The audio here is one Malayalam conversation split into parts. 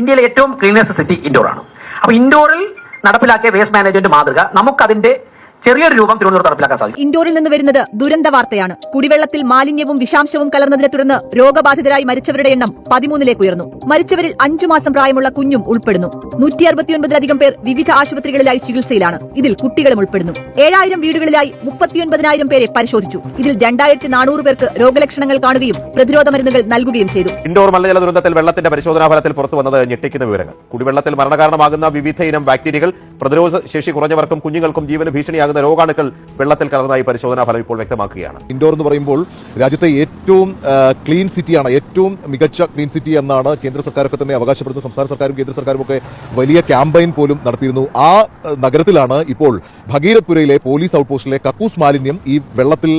ഇന്ത്യയിലെ ഏറ്റവും ക്ലീനസ്റ്റ് സിറ്റി ഇൻഡോർ ആണ്. അപ്പൊ ഇൻഡോറിൽ നടപ്പിലാക്കിയ വേസ്റ്റ് മാനേജ്മെന്റ് മാതൃക നമുക്കതിന്റെ ചെറിയൊരു രൂപം തിരുവനന്തപുരത്ത് നടപ്പിലാക്കാൻ സാധിക്കും. ഇൻഡോറിൽ നിന്ന് വരുന്നത് ദുരന്ത വാർത്തയാണ്. കുടിവെള്ളത്തിൽ മാലിന്യവും വിഷാംശവും കലർന്നതിനെ തുടർന്ന് രോഗബാധിതരായി മരിച്ചവരുടെ എണ്ണം പതിമൂന്നിലേക്ക് ഉയർന്നു. മരിച്ചവരിൽ അഞ്ചു മാസം പ്രായമുള്ള കുഞ്ഞും ഉൾപ്പെടുന്നു. നൂറ്റി അറുപത്തിയൊൻപതിലധികം പേർ വിവിധ ആശുപത്രികളിലായി ചികിത്സയിലാണ്. ഇതിൽ കുട്ടികളും ഉൾപ്പെടുന്നു. ഏഴായിരം വീടുകളിലായി മുപ്പത്തിയൊൻപതിനായിരം പേരെ പരിശോധിച്ചു. ഇതിൽ രണ്ടായിരത്തി നാനൂറ് പേർക്ക് രോഗലക്ഷണങ്ങൾ കാണുകയും പ്രതിരോധ മരുന്നുകൾ നൽകുകയും ചെയ്തു. ഇൻഡോർ മലജല ദുരന്തത്തിൽ വെള്ളത്തിന്റെ പരിശോധനാ ഫലത്തിൽ പുറത്തു വന്നത് ഞെട്ടിക്കുന്ന വിവരങ്ങൾ. കുടിവെള്ളത്തിൽ മരണകാരണമാകുന്ന വിവിധ ഇനം ബാക്ടീരിയകൾ പ്രതിരോധ ശേഷി കുറഞ്ഞവർക്കും കുഞ്ഞുങ്ങൾക്കും ജീവന് ഭീഷണിയാകുന്ന രോഗാണുക്കൾ വെള്ളത്തിൽ കലർന്നായി പരിശോധനാ ഫലം ഇപ്പോൾ വ്യക്തമാക്കുകയാണ്. ഇൻഡോർ എന്ന് പറയുമ്പോൾ രാജ്യത്തെ ഏറ്റവും ക്ലീൻ സിറ്റിയാണ് ഏറ്റവും മികച്ച ക്ലീൻ സിറ്റി എന്നാണ് കേന്ദ്ര സർക്കാരൊക്കെ തന്നെ അവകാശപ്പെടുന്ന സംസ്ഥാന സർക്കാരും കേന്ദ്ര സർക്കാരും ഒക്കെ വലിയ ക്യാമ്പയിൻ പോലും നടത്തിയിരുന്നു. ആ നഗരത്തിലാണ് ഇപ്പോൾ ഭഗീരഥ്പുരയിലെ പോലീസ് ഔട്ട് പോസ്റ്റിലെ കക്കൂസ് മാലിന്യം ഈ വെള്ളത്തിൽ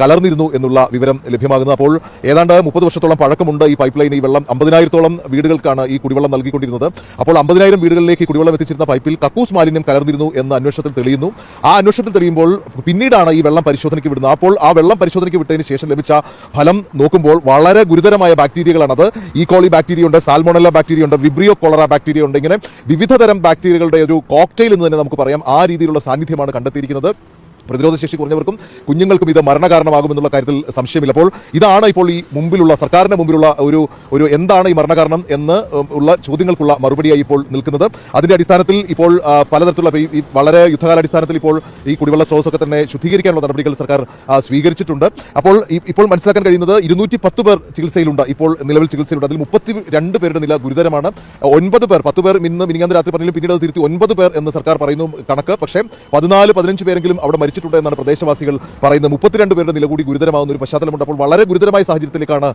കലർന്നിരുന്നു എന്നുള്ള വിവരം ലഭ്യമാകുന്നത്. അപ്പോൾ ഏതാണ്ട് മുപ്പത് വർഷത്തോളം പഴക്കമുണ്ട് ഈ പൈപ്പ് ലൈൻ ഈ വെള്ളം. അമ്പതിനായിരത്തോളം വീടുകൾക്കാണ് ഈ കുടിവെള്ളം നൽകിക്കൊണ്ടിരുന്നത്. അപ്പോൾ അമ്പതിനായിരം വീടുകളിലേക്ക് കുടിവെള്ളം എത്തിച്ചിരുന്ന പൈപ്പിൽ കക്കൂസ് മാലിന്യം കലർന്നിരുന്നു എന്ന് അന്വേഷണത്തിൽ തെളിയുന്നു. ആ അന്വേഷണത്തിൽ തെളിയുമ്പോൾ പിന്നീടാണ് ഈ വെള്ളം പരിശോധനയ്ക്ക് വിടുന്നത്. അപ്പോൾ ആ വെള്ളം പരിശോധനയ്ക്ക് വിട്ടതിന് ശേഷം ലഭിച്ച ഫലം നോക്കുമ്പോൾ വളരെ ഗുരുതരമായ ബാക്ടീരിയകളാണത്. ഈ കോളി ബാക്ടീരിയ ഉണ്ട് സാൽമോണല്ല ബാക്ടീരിയ ഉണ്ട് വിബ്രിയോ കോളറ ബാക്ടീരിയ ഉണ്ട്. ഇങ്ങനെ വിവിധ തരം ബാക്ടീരിയകളുടെ ഒരു കോക്ടെയിൽ എന്ന് തന്നെ നമുക്ക് പറയാം. ആ രീതിയിലുള്ള സാന്നിധ്യമാണ് കണ്ടെത്തിയിരിക്കുന്നത്. പ്രതിരോധശേഷി കുറഞ്ഞവർക്കും കുഞ്ഞുങ്ങൾക്കും ഇത് മരണകാരണമാകുമെന്നുള്ള കാര്യത്തിൽ സംശയമില്ല. അപ്പോൾ ഇതാണ് ഇപ്പോൾ ഈ മുമ്പിലുള്ള സർക്കാരിന്റെ മുമ്പിലുള്ള ഒരു ഒരു എന്താണ് ഈ മരണകാരണം എന്ന് ഉള്ള ചോദ്യങ്ങൾക്കുള്ള മറുപടിയായി ഇപ്പോൾ നിൽക്കുന്നത്. അതിന്റെ അടിസ്ഥാനത്തിൽ ഇപ്പോൾ പലതരത്തിലുള്ള ഈ- വളരെ യുദ്ധകാലാടിസ്ഥാനത്തിൽ ഇപ്പോൾ ഈ കുടിവെള്ള സ്രോതസ്സൊക്കെ തന്നെ ശുദ്ധീകരിക്കാനുള്ള നടപടികൾ സർക്കാർ സ്വീകരിച്ചിട്ടുണ്ട്. അപ്പോൾ ഇപ്പോൾ മനസ്സിലാക്കാൻ കഴിയുന്നത് ഇരുന്നൂറ്റി പത്ത് പേർ ചികിത്സയിലുണ്ട്. ഇപ്പോൾ നിലവിൽ ചികിത്സയിലുണ്ട്. അതിൽ മുപ്പത്തി രണ്ട് പേരുടെ നില ഗുരുതരമാണ്. ഒൻപത് പേർ പത്ത് പേർ ഇന്ന് മിനിങ്ങാന്ന് രാത്രി പറഞ്ഞാലും പിന്നീട് തിരുത്തി ഒൻപത് പേർ എന്ന് സർക്കാർ പറയുന്നു കണക്ക്. പക്ഷേ പതിനാല് പതിനഞ്ച് പേരെങ്കിലും അവിടെ മരിച്ചിട്ടുണ്ട് എന്നാണ് പ്രദേശവാസികൾ പറയുന്നത്. മുപ്പത്തിരണ്ട് പേരുടെ നില കൂടി ഗുരുതരമാകുന്ന ഒരു പശ്ചാത്തലമുണ്ട്. അപ്പോൾ വളരെ ഗുരുതരമായ സാഹചര്യത്തിലേക്കാണ്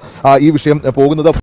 ഈ വിഷയം പോകുന്നത്.